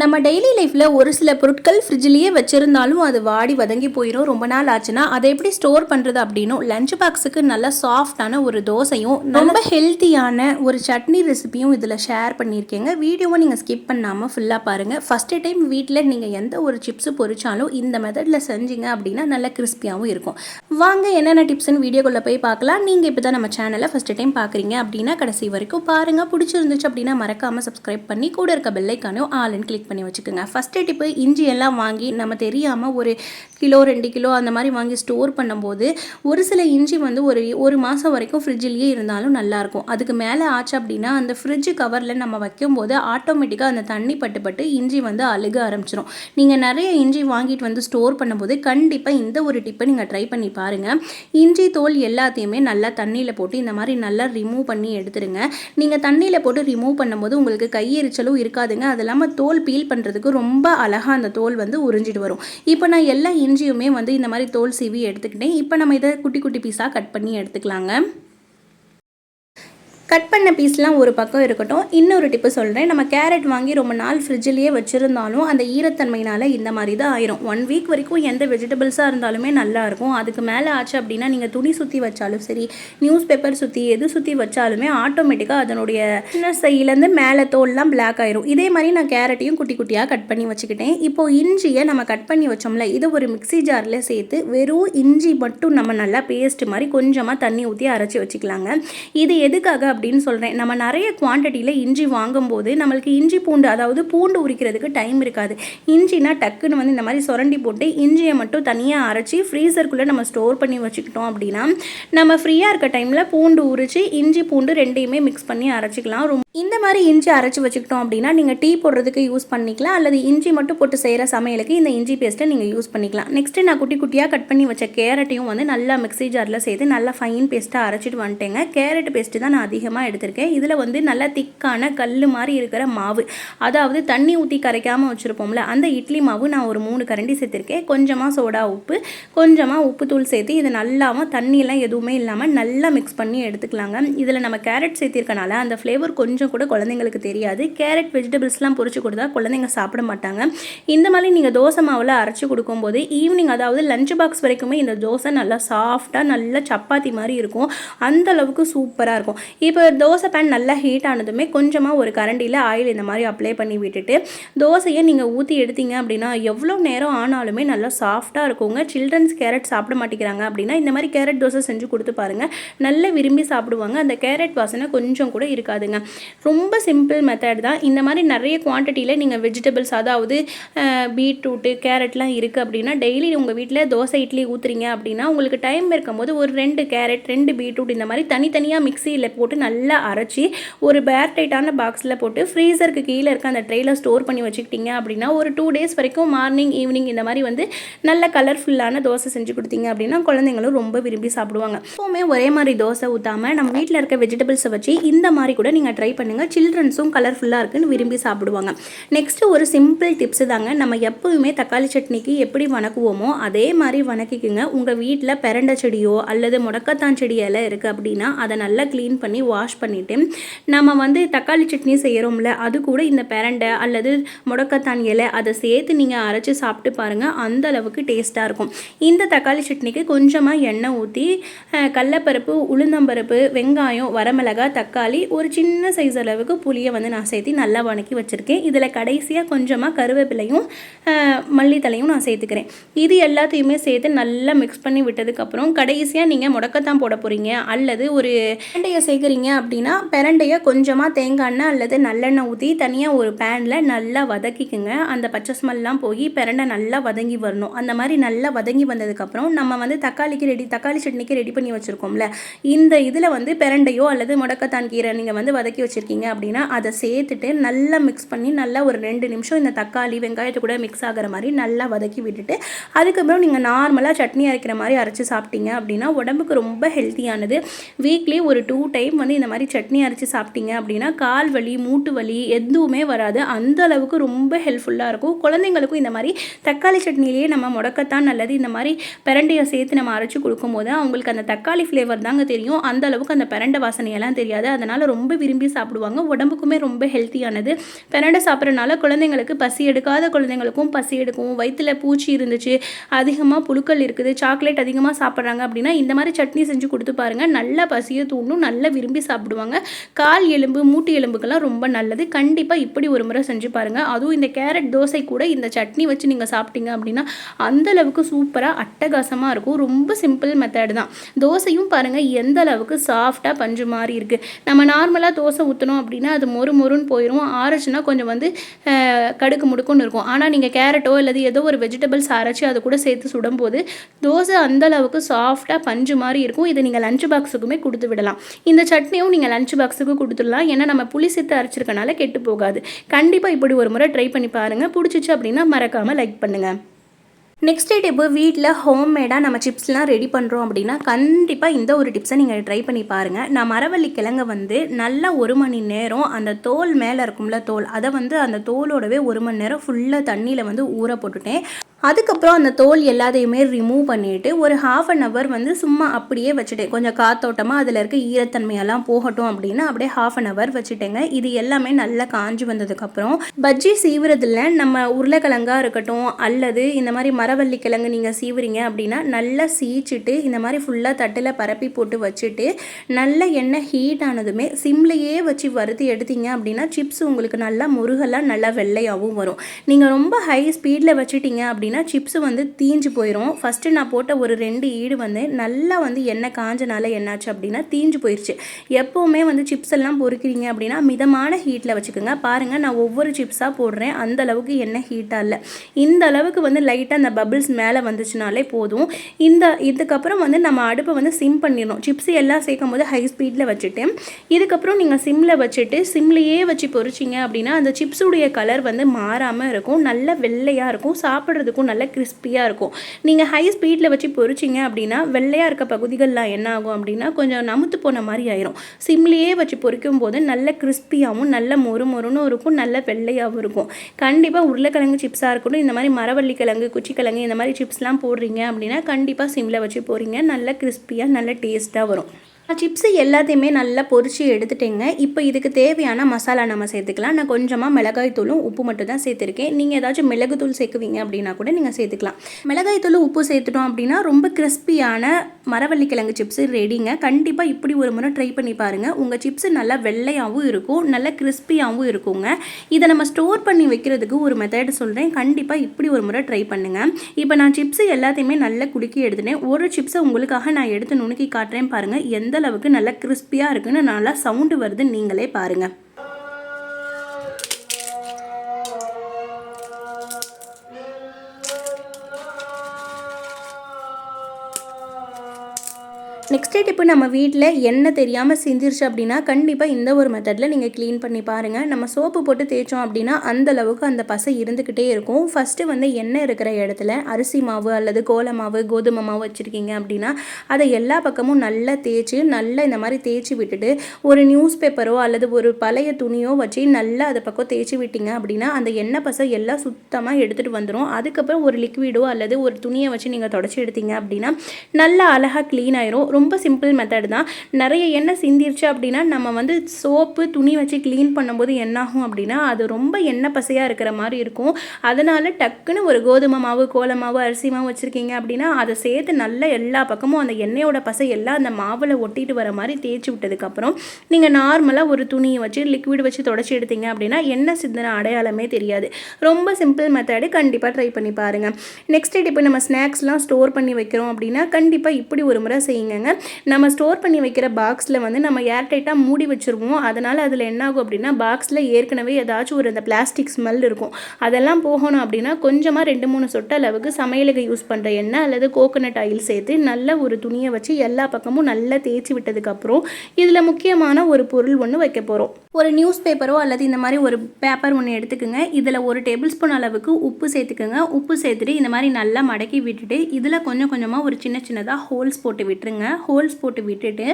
நம்ம டெய்லி லைஃப்பில் ஒரு சில பொருட்கள் ஃப்ரிட்ஜ்லேயே வச்சுருந்தாலும் அது வாடி வதங்கி போயிடும் ரொம்ப நாள் ஆச்சுன்னா அதை எப்படி ஸ்டோர் பண்ணுறது அப்படின்னும் லஞ்ச் பாக்ஸுக்கு நல்ல சாஃப்டான ஒரு தோசையும் ரொம்ப ஹெல்த்தியான ஒரு சட்னி ரெசிபியும் இதில் ஷேர் பண்ணியிருக்கேங்க. வீடியோவை நீங்கள் ஸ்கிப் பண்ணாமல் ஃபுல்லாக பாருங்கள் ஃபஸ்ட்டு டைம் வீட்டில் நீங்கள் எந்த ஒரு சிப்ஸு பொரிச்சாலும் இந்த மெத்தடில் செஞ்சீங்க அப்படின்னா நல்ல கிறிஸ்பியாகவும் இருக்கும். வாங்க என்னென்ன டிப்ஸ்னு வீடியோக்குள்ளே போய் பார்க்கலாம். நீங்கள் இப்போ தான் நம்ம சேனலை ஃபஸ்ட்டு டைம் பார்க்குறீங்க அப்படின்னா கடைசி வரைக்கும் பாருங்கள் பிடிச்சிருந்துச்சு அப்படின்னா மறக்காமல் சப்ஸ்கிரைப் பண்ணி கூட இருக்க பெல்லைக்கானோ ஆல்னு கிளிக் பண்ணி வச்சுக்கோங்க. ஃபஸ்ட்டு டிப்பு இஞ்சி எல்லாம் வாங்கி நம்ம தெரியாமல் ஒரு கிலோ ரெண்டு கிலோ அந்த மாதிரி வாங்கி ஸ்டோர் பண்ணும்போது ஒரு சில இஞ்சி வந்து ஒரு ஒரு மாதம் வரைக்கும் ஃப்ரிட்ஜிலேயே இருந்தாலும் நல்லாயிருக்கும் அதுக்கு மேலே ஆச்சு அப்படின்னா அந்த ஃப்ரிட்ஜ் கவரில் நம்ம வைக்கும்போது ஆட்டோமேட்டிக்காக அந்த தண்ணி பட்டு பட்டு இஞ்சி வந்து அழுக ஆரம்பிச்சிடும் நீங்கள் நிறைய இஞ்சி வாங்கிட்டு வந்து ஸ்டோர் பண்ணும்போது கண்டிப்பாக இந்த ஒரு டிப்பை நீங்கள் ட்ரை பண்ணி பாருங்கள் இஞ்சி தோல் எல்லாத்தையுமே நல்லா தண்ணியில் போட்டு இந்த மாதிரி நல்லா ரிமூவ் பண்ணி எடுத்துருங்க. நீங்கள் தண்ணியில் போட்டு ரிமூவ் பண்ணும்போது உங்களுக்கு கையெரிச்சலும் இருக்காதுங்க. அது இல்லாமல் தோல் பீல் பண்ணுறதுக்கு ரொம்ப அழகாக அந்த தோல் வந்து உறிஞ்சிட்டு வரும். இப்போ நான் எல்லா இஞ்சியுமே வந்து இந்த மாதிரி தோல் சீவி எடுத்துக்கிட்டேன். இப்போ நம்ம இதை குட்டி குட்டி பீஸாக கட் பண்ணி எடுத்துக்கலாங்க. கட் பண்ண பீஸ்லாம் ஒரு பக்கம் இருக்கட்டும். இன்னொரு டிப்பு சொல்கிறேன் நம்ம கேரட் வாங்கி ரொம்ப நாள் ஃப்ரிட்ஜிலேயே வச்சுருந்தாலும் அந்த ஈரத்தன்மையினால் இந்த மாதிரி தான் ஆயிரும். ஒன் வீக் வரைக்கும் எந்த வெஜிடபிள்ஸாக இருந்தாலுமே நல்லாயிருக்கும் அதுக்கு மேலே ஆச்சு அப்படின்னா நீங்கள் துணி சுற்றி வச்சாலும் சரி நியூஸ் பேப்பர் சுற்றி எது சுற்றி வச்சாலுமே ஆட்டோமேட்டிக்காக அதனுடைய சைலேருந்து மேலே தோல்லாம் பிளாக் ஆயிரும். இதே மாதிரி நான் கேரட்டையும் குட்டி குட்டியாக கட் பண்ணி வச்சுக்கிட்டேன். இப்போது இஞ்சியை நம்ம கட் பண்ணி வச்சோம்ல இதை ஒரு மிக்ஸி ஜாரில் சேர்த்து வெறும் இஞ்சி மட்டும் நம்ம நல்லா பேஸ்ட் மாதிரி கொஞ்சமாக தண்ணி ஊற்றி அரைச்சி வச்சுக்கலாங்க. இது எதுக்காக அப்படின்னு சொல்கிறேன் நம்ம நிறைய குவான்டிட்டியில் இஞ்சி வாங்கும்போது நம்மளுக்கு இஞ்சி பூண்டு அதாவது பூண்டு உரிக்கிறதுக்கு டைம் இருக்காது. இஞ்சினா டக்குன்னு வந்து இந்த மாதிரி சுரண்டி போட்டு இஞ்சியை மட்டும் தனியாக அரைச்சி ஃப்ரீசருக்குள்ளே நம்ம ஸ்டோர் பண்ணி வச்சுக்கிட்டோம் அப்படின்னா நம்ம ஃப்ரீயாக இருக்க டைமில் பூண்டு உரித்து இஞ்சி பூண்டு ரெண்டையுமே மிக்ஸ் பண்ணி அரைச்சிக்கலாம். ரொம்ப இந்த மாதிரி இஞ்சி அரைச்சி வச்சுக்கிட்டோம் அப்படின்னா நீங்கள் டீ போடுறதுக்கு யூஸ் பண்ணிக்கலாம். அல்லது இஞ்சி மட்டும் போட்டு செய்கிற சமையலுக்கு இந்த இஞ்சி பேஸ்ட்டை நீங்கள் யூஸ் பண்ணிக்கலாம். நெக்ஸ்ட்டு நான் குட்டி குட்டியாக கட் பண்ணி வச்ச கேரட்டையும் வந்து நல்லா மிக்ஸி ஜாரில் சேர்த்து நல்லா ஃபைன் பேஸ்ட்டாக அரைச்சிட்டு வந்துட்டேங்க. கேரட் பேஸ்ட்டு தான் நான் அதிகமாக எடுத்திருக்கேன். இதில் வந்து நல்லா திக்கான கல் மாதிரி இருக்கிற மாவு. அதாவது தண்ணி ஊற்றி கரைக்காமல் வச்சுருப்போம்ல அந்த இட்லி மாவு நான் ஒரு மூணு கரண்டி சேர்த்துருக்கேன். கொஞ்சமாக சோடா உப்பு கொஞ்சமாக உப்புத்தூள் சேர்த்து இது நல்லாவும் தண்ணியெல்லாம் எதுவுமே இல்லாமல் நல்லா மிக்ஸ் பண்ணி எடுத்துக்கலாங்க. இதில் நம்ம கேரட் சேர்த்திருக்கனால அந்த ஃப்ளேவர் கொஞ்சம் கூட குழந்தைங்களுக்கு தெரியாது. கேரட் வெஜிடபிள்ஸ்லாம் பொறிச்சு கொடுத்தா குழந்தைங்க சாப்பிட மாட்டாங்க. இந்த மாதிரி நீங்கள் தோசை மாவில் அரைச்சி கொடுக்கும்போது ஈவினிங் அதாவது லஞ்ச் பாக்ஸ் வரைக்குமே இந்த தோசை நல்லா சாஃப்டாக நல்ல சப்பாத்தி மாதிரி இருக்கும். அந்த அளவுக்கு சூப்பராக இருக்கும். இப்போ இப்போ தோசை பேன் நல்லா ஹீட் ஆனதுமே கொஞ்சமாக ஒரு கரண்டியில் ஆயில் இந்த மாதிரி அப்ளை பண்ணி விட்டுட்டு தோசையை நீங்கள் ஊற்றி எடுத்தீங்க அப்படின்னா எவ்வளோ நேரம் ஆனாலுமே நல்லா சாஃப்டாக இருக்குங்க. சில்ட்ரன்ஸ் கேரட் சாப்பிட மாட்டேங்கிறாங்க அப்படின்னா இந்த மாதிரி கேரட் தோசை செஞ்சு கொடுத்து பாருங்கள் நல்லா விரும்பி சாப்பிடுவாங்க. அந்த கேரட் வாசனை கொஞ்சம் கூட இருக்காதுங்க. ரொம்ப சிம்பிள் மெத்தட் தான். இந்த மாதிரி நிறைய குவான்டிட்டியில் நீங்கள் வெஜிடபிள்ஸ் அதாவது பீட்ரூட்டு கேரட்லாம் இருக்குது அப்படின்னா டெய்லி உங்கள் வீட்டில் தோசை இட்லி ஊற்றுறீங்க அப்படின்னா உங்களுக்கு டைம் இருக்கும்போது ஒரு ரெண்டு கேரட் ரெண்டு பீட்ரூட் இந்த மாதிரி தனித்தனியாக மிக்சியில் போட்டு நல்லா அரைச்சி ஒரு பேர் டைட்டான பாக்ஸில் போட்டு ஃப்ரீசருக்கு கீழே இருக்க அந்த ட்ரெயில ஸ்டோர் பண்ணி வச்சுக்கிட்டீங்க அப்படின்னா ஒரு டூ டேஸ் வரைக்கும் மார்னிங் ஈவினிங் இந்த மாதிரி வந்து நல்ல கலர்ஃபுல்லான தோசை செஞ்சு கொடுத்தீங்க அப்படின்னா குழந்தைங்களும் ரொம்ப விரும்பி சாப்பிடுவாங்க. எப்போவுமே ஒரே மாதிரி தோசை ஊற்றாமல் நம்ம வீட்டில் இருக்க வெஜிடபிள்ஸை வச்சு இந்த மாதிரி கூட நீங்கள் ட்ரை பண்ணுங்கள் சில்ட்ரன்ஸும் கலர்ஃபுல்லாக இருக்குன்னு விரும்பி சாப்பிடுவாங்க. நெக்ஸ்ட்டு ஒரு சிம்பிள் டிப்ஸு தாங்க. நம்ம எப்போவுமே தக்காளி சட்னிக்கு எப்படி வணக்குவோமோ அதே மாதிரி வணக்கிக்குங்க. உங்கள் வீட்டில் பெரண்டை செடியோ அல்லது முடக்கத்தான் செடி இலை இருக்குது அப்படின்னா அதை நல்லா க்ளீன் பண்ணி வாஷ் பண்ணிவிட்டு நம்ம வந்து தக்காளி சட்னி செய்கிறோம்ல அது கூட இந்த பெரண்டை அல்லது முடக்கத்தான் இலை அதை சேர்த்து நீங்கள் அரைச்சி சாப்பிட்டு பாருங்கள் அந்த அளவுக்கு டேஸ்ட்டாக இருக்கும். இந்த தக்காளி சட்னிக்கு கொஞ்சமாக எண்ணெய் ஊற்றி கடலப்பருப்பு உளுந்தம்பருப்பு வெங்காயம் வரமிளகாய் தக்காளி ஒரு சின்ன சைஸ் அளவுக்கு புளியை வந்து நான் சேர்த்து நல்லா வணக்கி வச்சுருக்கேன். இதில் கடைசியாக கொஞ்சமாக கருவேப்பிலையும் மல்லித்தலையும் நான் சேர்த்துக்கிறேன். இது எல்லாத்தையுமே சேர்த்து நல்லா மிக்ஸ் பண்ணி விட்டதுக்கப்புறம் கடைசியாக நீங்கள் முடக்கத்தான் போட போகிறீங்க அல்லது ஒரு வெண்டையை சேர்க்குறீங்க அப்படின்னா பெரண்டையை கொஞ்சமாக தேங்காய் எண்ணெய் அல்லது நல்லெண்ணெய் ஊற்றி தனியாக ஒரு பேனில் நல்லா வதக்கிக்குங்க. அந்த பச்சை ஸ்மெல்லாம் போய் பெரண்டை நல்லா வதங்கி வரணும். அந்த மாதிரி நல்லா வதங்கி வந்ததுக்கப்புறம் நம்ம வந்து தக்காளிக்கு ரெடி தக்காளி சட்னிக்கு ரெடி பண்ணி வச்சுருக்கோம்ல. இந்த இதில் வந்து பெரண்டையோ அல்லது முடக்கத்தான் கீரை நீங்கள் வந்து வதக்கி வச்சுருக்கீங்க அப்படின்னா அதை சேர்த்துட்டு நல்லா மிக்ஸ் பண்ணி நல்லா ஒரு ரெண்டு நிமிஷம் இந்த தக்காளி வெங்காயத்தை கூட மிக்ஸ் ஆகிற மாதிரி நல்லா வதக்கி விட்டுட்டு அதுக்கப்புறம் நீங்கள் நார்மலாக சட்னி அரைக்கிற மாதிரி அரைச்சி சாப்பிட்டீங்க அப்படின்னா உடம்புக்கு ரொம்ப ஹெல்த்தியானது வீக்லி ஒரு டூ டைம் வந்து இந்த மாதிரி சட்னி அரைச்சி சாப்பிட்டீங்க அப்படின்னா கால் வலி மூட்டு வலி எதுவுமே வராது. அந்த அளவுக்கு ரொம்ப ஹெல்ப்ஃபுல்லாக இருக்கும். குழந்தைங்களுக்கும் இந்த மாதிரி தக்காளி சட்னிலேயே நம்ம முடக்கத்தான் நல்லது. இந்த மாதிரி பிரண்டையை சேர்த்து நம்ம அரைச்சி கொடுக்கும்போது அவங்களுக்கு அந்த தக்காளி ஃப்ளேவர் தாங்க தெரியும். அந்த அளவுக்கு அந்த பிரண்டை வாசனையெல்லாம் தெரியாது. அதனால் ரொம்ப விரும்பி சாப்பிடுவாங்க. உடம்புக்குமே ரொம்ப ஹெல்த்தியானது பிரண்டை சாப்பிட்றனால குழந்தைங்களுக்கு பசி எடுக்காத குழந்தைங்களுக்கும் பசி எடுக்கும். வயிற்றுல பூச்சி இருந்துச்சு அதிகமாக புழுக்கள் இருக்குது சாக்லேட் அதிகமாக சாப்பிட்றாங்க அப்படின்னா இந்த மாதிரி சட்னி செஞ்சு கொடுத்து பாருங்கள் நல்லா பசியை தூண்டும். நல்லா விரும்பி சாப்பிடுவாங்க. கால் எலும்பு மூட்டு எலும்புக்கெல்லாம் ரொம்ப நல்லது. கண்டிப்பாக இப்படி ஒரு முறை செஞ்சு பாருங்கள் அதுவும் இந்த கேரட் தோசை கூட இந்த சட்னி வச்சு நீங்கள் சாப்பிட்டீங்க அப்படின்னா அந்த அளவுக்கு சூப்பராக அட்டகாசமாக இருக்கும். ரொம்ப சிம்பிள் மெத்தட் தான். தோசையும் பாருங்கள் எந்த அளவுக்கு சாஃப்டாக பஞ்சு மாதிரி இருக்குது நம்ம நார்மலாக தோசை ஊற்றணும் அப்படின்னா அது மொறு மொறுன்னு போயிடும் ஆரச்சுன்னா கொஞ்சம் வந்து கடுக்கு முடுக்குன்னு இருக்கும். ஆனால் நீங்கள் கேரட்டோ அல்லது ஏதோ ஒரு வெஜிடபிள்ஸ் அரைச்சி அதை கூட சேர்த்து சுடும்போது தோசை அந்த அளவுக்கு சாஃப்டாக பஞ்சு மாதிரி இருக்கும். இதை நீங்கள் லஞ்ச் பாக்ஸுக்குமே கொடுத்து விடலாம். இந்த சட்னியும் நீங்கள் லஞ்ச் பாக்ஸுக்கு கொடுத்துடலாம். ஏன்னா நம்ம புளி சேர்த்து அரைச்சிருக்கனால கெட்டு போகாது. கண்டிப்பாக இப்படி ஒரு முறை ட்ரை பண்ணி பாருங்கள் பிடிச்சிச்சு அப்படின்னா மறக்காமல் லைக் பண்ணுங்கள் நெக்ஸ்ட் டிப்பு வீட்டில் ஹோம்மேடாக நம்ம சிப்ஸ்லாம் ரெடி பண்ணுறோம் அப்படின்னா கண்டிப்பாக இந்த ஒரு டிப்ஸை நீங்கள் ட்ரை பண்ணி பாருங்கள் நான் மரவள்ளி கிழங்க வந்து நல்லா ஒரு மணி நேரம் அந்த தோல் மேலே இருக்கும்ல தோல் அதை வந்து அந்த தோலோடவே ஒரு மணி நேரம் ஃபுல்லாக தண்ணியில் வந்து ஊற போட்டுட்டேன். அதுக்கப்புறம் அந்த தோல் எல்லாத்தையுமே ரிமூவ் பண்ணிவிட்டு ஒரு ஹாஃப் அன் ஹவர் வந்து சும்மா அப்படியே வச்சுட்டேன். கொஞ்சம் காத்தோட்டமாக அதில் இருக்க ஈரத்தன்மையெல்லாம் போகட்டும் அப்படின்னு அப்படியே ஹாஃப் அன் ஹவர் வச்சுட்டேங்க. இது எல்லாமே நல்லா காஞ்சி வந்ததுக்கப்புறம் பஜ்ஜி சீவுறதுல நம்ம உருளைக்கிழங்காக இருக்கட்டும் அல்லது இந்த மாதிரி மரவள்ளி கிழங்கு நீங்கள் சீவுறீங்க அப்படின்னா நல்லா சீச்சிட்டு இந்த மாதிரி ஃபுல்லாக தட்டில் பரப்பி போட்டு வச்சுட்டு நல்ல எண்ணெய் ஹீட் ஆனதுமே சிம்லையே வச்சு வறுத்து எடுத்தீங்க அப்படின்னா சிப்ஸ் உங்களுக்கு நல்லா முருகலாக நல்லா வெள்ளையாகவும் வரும். நீங்கள் ரொம்ப ஹை ஸ்பீடில் வச்சுட்டீங்க அப்படின்னா சிப்ஸ் வந்து தீஞ்சு போயிடும் ஃபஸ்ட்டு நான் போட்ட ஒரு ரெண்டு ஈடு வந்து நல்லா வந்து எண்ணெய் காஞ்சனால என்னாச்சு அப்படின்னா தீஞ்சு போயிடுச்சு எப்போவுமே வந்து சிப்ஸ் எல்லாம் பொறுக்கிறீங்க அப்படின்னா மிதமான ஹீட்டில் வச்சுக்கோங்க. பாருங்கள் நான் ஒவ்வொரு சிப்ஸாக போடுறேன். அந்த அளவுக்கு எண்ணெய் ஹீட்டாக இல்லை. இந்த அளவுக்கு வந்து லைட்டாக அந்த பபிள்ஸ் மேலே வந்துச்சுனாலே போதும். இந்த இதுக்கப்புறம் வந்து நம்ம அடுப்பை வந்து சிம் பண்ணிடணும். சிப்ஸ் எல்லாம் சேர்க்கும் போது ஹை ஸ்பீடில் வச்சுட்டு இதுக்கப்புறம் நீங்கள் சிம்மில் வச்சுட்டு சிம்லேயே வச்சு பொறிச்சிங்க அப்படின்னா அந்த சிப்ஸுடைய கலர் வந்து மாறாமல் இருக்கும். நல்ல வெள்ளையாக இருக்கும். சாப்பிட்றதுக்கும் நல்ல கிறிஸ்பியாக இருக்கும். நீங்கள் ஹை ஸ்பீடில் வச்சு பொறிச்சிங்க அப்படின்னா வெள்ளையாக இருக்க பகுதிகளெலாம் என்ன ஆகும் அப்படின்னா கொஞ்சம் நமுத்து போன மாதிரி ஆயிரும். சிம்லேயே வச்சு பொரிக்கும் போது நல்ல கிறிஸ்பியாகவும் நல்ல மொறு மொறுன்னு இருக்கும். நல்ல வெள்ளையாகவும் இருக்கும். கண்டிப்பாக உருளைக்கிழங்கு சிப்ஸாக இருக்கட்டும் இந்த மாதிரி மரவள்ளி கிழங்கு குச்சிக்கிழங்கு இந்த மாதிரி சிப்ஸ்லாம் போடுறீங்க அப்படின்னா கண்டிப்பாக சிம்மில் வச்சு போடுறீங்க நல்ல கிறிஸ்பியாக நல்ல டேஸ்ட்டாக வரும். சிப்ஸு எல்லாத்தையுமே நல்லா பொரிச்சு எடுத்துட்டேங்க. இப்போ இதுக்கு தேவையான மசாலா நம்ம சேர்த்துக்கலாம். நான் கொஞ்சமாக மிளகாய் தூளும் உப்பு மட்டும் தான் சேர்த்துருக்கேன். நீங்கள் ஏதாச்சும் மிளகுத்தூள் சேர்க்குவீங்க அப்படின்னா கூட நீங்கள் சேர்த்துக்கலாம். மிளகாய் தூள் உப்பு சேர்த்துட்டோம் அப்படின்னா ரொம்ப கிறிஸ்பியான மரவள்ளி கிழங்கு சிப்ஸு ரெடிங்க. கண்டிப்பாக இப்படி ஒரு முறை ட்ரை பண்ணி பாருங்கள் உங்கள் சிப்ஸு நல்லா வெள்ளையாகவும் இருக்கும் நல்லா கிறிஸ்பியாகவும் இருக்குங்க. இதை நம்ம ஸ்டோர் பண்ணி வைக்கிறதுக்கு ஒரு மெத்தட் சொல்கிறேன் கண்டிப்பாக இப்படி ஒரு முறை ட்ரை பண்ணுங்கள் இப்போ நான் சிப்ஸு எல்லாத்தையுமே நல்லா குலுக்கி எடுத்துட்டேன். ஒரு சிப்ஸை உங்களுக்காக நான் எடுத்து நுணுக்கி காட்டுறேன் பாருங்கள் எந்த அளவுக்கு நல்லா கிறிஸ்பியாக இருக்குன்னு நல்லா சவுண்டு வருது நீங்களே பாருங்கள் நெக்ஸ்ட் இப்போ நம்ம வீட்டில் எண்ணெய் தெரியாமல் சிந்திருச்சு அப்படின்னா கண்டிப்பாக இந்த ஒரு மெத்தடில் நீங்கள் க்ளீன் பண்ணி பாருங்கள் நம்ம சோப்பு போட்டு தேய்ச்சோம் அப்படின்னா அந்த அளவுக்கு அந்த பசை இருந்துக்கிட்டே இருக்கும். ஃபஸ்ட்டு வந்து எண்ணெய் இருக்கிற இடத்துல அரிசி மாவு அல்லது கோல மாவு கோதுமை மாவு வச்சுருக்கீங்க அப்படின்னா அதை எல்லா பக்கமும் நல்லா தேய்ச்சி நல்லா இந்த மாதிரி தேய்ச்சி விட்டுட்டு ஒரு நியூஸ் பேப்பரோ அல்லது ஒரு பழைய துணியோ வச்சு நல்லா அதை பக்கம் தேய்ச்சி விட்டீங்க அப்படின்னா அந்த எண்ணெய் பசை எல்லாம் சுத்தமாக எடுத்துகிட்டு வந்துடும் அதுக்கப்புறம் ஒரு லிக்விடோ அல்லது ஒரு துணியை வச்சு நீங்கள் தொடச்சி எடுத்தீங்க அப்படின்னா நல்லா அழகாக க்ளீன் ஆயிரும். ரொம்ப சிம்பிள் மெத்தட் தான். நிறைய எண்ணெய் சிந்திருச்சு அப்படின்னா நம்ம வந்து சோப்பு துணி வச்சு க்ளீன் பண்ணும்போது என்னாகும் அப்படின்னா அது ரொம்ப எண்ணெய் பசையாக இருக்கிற மாதிரி இருக்கும். அதனால் டக்குன்னு ஒரு கோதுமை மாவு கோலமாவு அரிசி மாவு வச்சுருக்கீங்க அப்படின்னா அதை சேர்த்து நல்லா எல்லா பக்கமும் அந்த எண்ணெயோட பசை எல்லாம் அந்த மாவில் ஒட்டிட்டு வர மாதிரி தேய்ச்சி விட்டதுக்கப்புறம் நீங்கள் நார்மலாக ஒரு துணியை வச்சு லிக்விட் வச்சு தொடச்சி எடுத்தீங்க அப்படின்னா எண்ணெய் சிந்தனை அடையாளமே தெரியாது. ரொம்ப சிம்பிள் மெத்தடு கண்டிப்பாக ட்ரை பண்ணி பாருங்கள் நெக்ஸ்ட் இப்போ நம்ம ஸ்நாக்ஸ்லாம் ஸ்டோர் பண்ணி வைக்கிறோம் அப்படின்னா கண்டிப்பாக இப்படி ஒரு முறை செய்யுங்க நம்ம ஸ்டோர் பண்ணி வைக்கிற பாக்ஸில் வந்து நம்ம ஏர்டைட்டாக மூடி வச்சுருவோம். அதனால் அதில் என்ன ஆகும் அப்படின்னா பாக்ஸில் ஏற்கனவே ஏதாச்சும் ஒரு அந்த பிளாஸ்டிக் ஸ்மெல் இருக்கும். அதெல்லாம் போகணும் அப்படின்னா கொஞ்சமாக ரெண்டு மூணு சொட்டு அளவுக்கு சமையலுக்கு யூஸ் பண்ணுற எண்ணெய் அல்லது கோகோனட் ஆயில் சேர்த்து நல்ல ஒரு துணியை வச்சு எல்லா பக்கமும் நல்லா தேய்ச்சி விட்டதுக்கப்புறம் இதில் முக்கியமான ஒரு பொருள் ஒன்று வைக்க போகிறோம் ஒரு நியூஸ் பேப்பரோ அல்லது இந்த மாதிரி ஒரு பேப்பர் ஒன்று எடுத்துக்கோங்க. இதில் ஒரு டேபிள் ஸ்பூன் அளவுக்கு உப்பு சேர்த்துக்கோங்க. உப்பு சேர்த்துட்டு இந்த மாதிரி நல்லா மடக்கி விட்டுட்டு இதில் கொஞ்சம் கொஞ்சமாக ஒரு சின்ன சின்னதாக ஹோல்ஸ் போட்டு விட்டுருங்க. ஹோல்ஸ் போட்டு விட்டுட்டு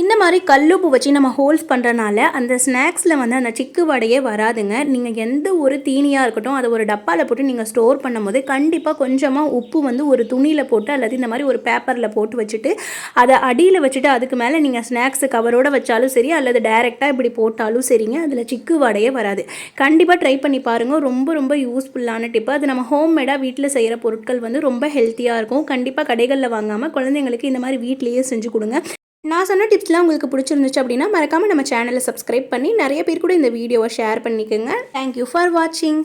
இந்த மாதிரி கல்லுப்பு வச்சு நம்ம ஹோல்ஸ் பண்ணுறனால அந்த ஸ்நாக்ஸில் வந்து அந்த சிக்கு வடையே வராதுங்க. நீங்கள் எந்த ஒரு தீனியாக இருக்கட்டும் அதை ஒரு டப்பாவில் போட்டு நீங்கள் ஸ்டோர் பண்ணும்போது கண்டிப்பாக கொஞ்சமாக உப்பு வந்து ஒரு துணியில் போட்டு அல்லது இந்த மாதிரி ஒரு பேப்பரில் போட்டு வச்சுட்டு அதை அடியில் வச்சுட்டு அதுக்கு மேலே நீங்கள் ஸ்நாக்ஸ் கவரோடு வச்சாலும் சரி அல்லது டைரெக்டாக இப்படி போட்டாலும் சரிங்க அதில் சிக்கு வடையே வராது. கண்டிப்பாக ட்ரை பண்ணி பாருங்கள் ரொம்ப ரொம்ப யூஸ்ஃபுல்லான டிப்பு அது நம்ம ஹோம்மேடாக வீட்டில் செய்கிற பொருட்கள் வந்து ரொம்ப ஹெல்த்தியாக இருக்கும். கண்டிப்பாக கடைகளில் வாங்காமல் குழந்தைங்களுக்கு இந்த மாதிரி வீட்லேயே செஞ்சு கொடுங்க. நான் சொன்ன டிப்ஸ்லாம் உங்களுக்கு பிடிச்சிருந்துச்சு அப்படின்னா மறக்காமல் நம்ம சேனலை சப்ஸ்கிரைப் பண்ணி நிறைய பேர் கூட இந்த வீடியோவை ஷேர் பண்ணிக்கோங்க. தேங்க்யூ ஃபார் வாட்சிங்